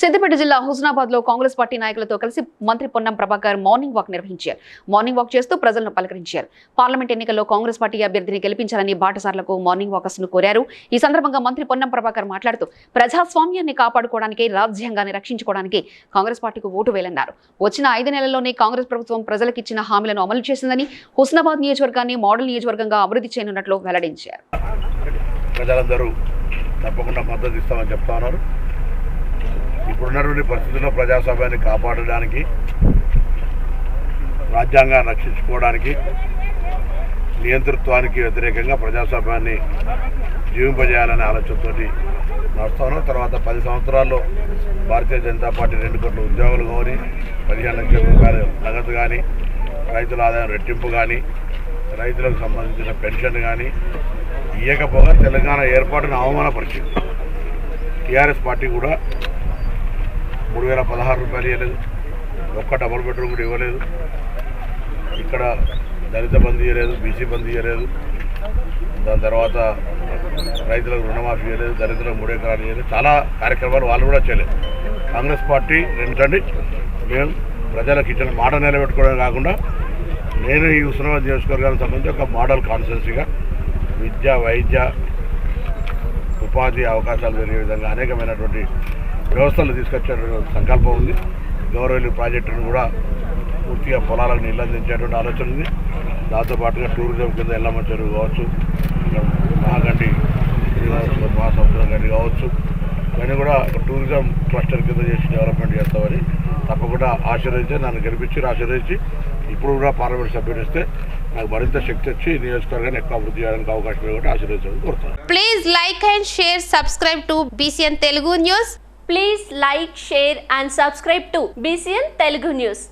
సిద్దిపేట జిల్లా హుజనాబాద్లో కాంగ్రెస్ పార్టీ నాయకులతో కలిసి మంత్రి పొన్నం ప్రభాకర్ మార్నింగ్ వాక్ నిర్వహించారు. మార్నింగ్ వాక్ చేస్తూ ప్రజలను పలకరించారు. పార్లమెంట్ ఎన్నికల్లో కాంగ్రెస్ పార్టీ అభ్యర్థిని గెలిపించాలని బాటసార్లకు మార్నింగ్ వాకర్స్ను కోరారు. ఈ సందర్భంగా మంత్రి పొన్నం ప్రభాకర్ మాట్లాడుతూ ప్రజాస్వామ్యాన్ని కాపాడుకోవడానికి రాజ్యాంగాన్ని రక్షించుకోవడానికి కాంగ్రెస్ పార్టీకి ఓటు వేలన్నారు వచ్చిన ఐదు నెలల్లోనే కాంగ్రెస్ ప్రభుత్వం ప్రజలకు ఇచ్చిన హామీలను అమలు చేసిందని హుస్నాబాద్ నియోజకవర్గాన్ని మోడల్ నియోజకవర్గంగా అభివృద్ధి చేయనున్నట్లు వెల్లడించారు. ప్రజలందరూ తప్పకుండా మద్దతు ఇస్తామని చెప్తా ఉన్నారు. ఇప్పుడున్నటువంటి పరిస్థితుల్లో ప్రజాస్వామ్యాన్ని కాపాడడానికి రాజ్యాంగాన్ని రక్షించుకోవడానికి నియంతృత్వానికి వ్యతిరేకంగా ప్రజాస్వామ్యాన్ని జీవింపజేయాలనే ఆలోచనతో నడుస్తాను తర్వాత పది సంవత్సరాల్లో భారతీయ జనతా పార్టీ రెండు కోట్ల ఉద్యోగులు కానీ పదిహేను లక్షల రూపాయలు నగదు కానీ రైతుల ఆదాయం రెట్టింపు కానీ రైతులకు సంబంధించిన పెన్షన్ కానీ ఇవ్వకపోగా తెలంగాణ ఏర్పాటును అవమానపరిచింది. టీఆర్ఎస్ పార్టీ కూడా మూడు వేల పదహారు రూపాయలు ఇవ్వలేదు. ఒక్క డబుల్ బెడ్రూమ్ కూడా ఇవ్వలేదు. ఇక్కడ దళిత బంధు ఇవ్వలేదు బీసీ బంధు ఇవ్వలేదు దాని తర్వాత రైతులకు రుణమాఫీ ఇవ్వలేదు దళితులకు మూడు ఎకరాలు ఇవ్వలేదు చాలా కార్యక్రమాలు వాళ్ళు కూడా చేయలేదు. కాంగ్రెస్ పార్టీ ఏంటంటే మేము ప్రజలకు ఇచ్చిన మాట నిలబెట్టుకోవడం కాకుండా నేను ఈ ఉస్మానాబాద్ నియోజకవర్గానికి సంబంధించి ఒక మోడల్ కాన్సెన్సీగా విద్య వైద్య ఉపాధి అవకాశాలు పెరిగే విధంగా అనేకమైనటువంటి వ్యవస్థలు తీసుకొచ్చేటటువంటి సంకల్పం ఉంది. గౌరవలు ప్రాజెక్టును కూడా పూర్తిగా పొలాలకు నీళ్ళు అందించేటువంటి ఆలోచన ఉంది. దాంతోపాటుగా టూరిజం కింద ఎల్లమ్మ చెరువు కావచ్చు మహాగండి శ్రీనివాస మహాసముద్రం గండి కావచ్చు ఇవన్నీ కూడా ఒక టూరిజం క్లస్టర్ కింద చేసి డెవలప్మెంట్ చేస్తామని తప్పకుండా ఆశీర్వదించి నన్ను గెలిపించి ఆశీర్వదించి ఇప్పుడు కూడా పార్లమెంట్ సభ్యులు ఇస్తే నాకు మరింత శక్తి వచ్చి నియోజకవర్గాన్ని ఎక్కువ అభివృద్ధి చేయడానికి అవకాశం ఇవ్వకుండా ఆశీర్వదించడం కోరుతాను please like and share subscribe to BCN Telugu news please like share and subscribe to BCN Telugu news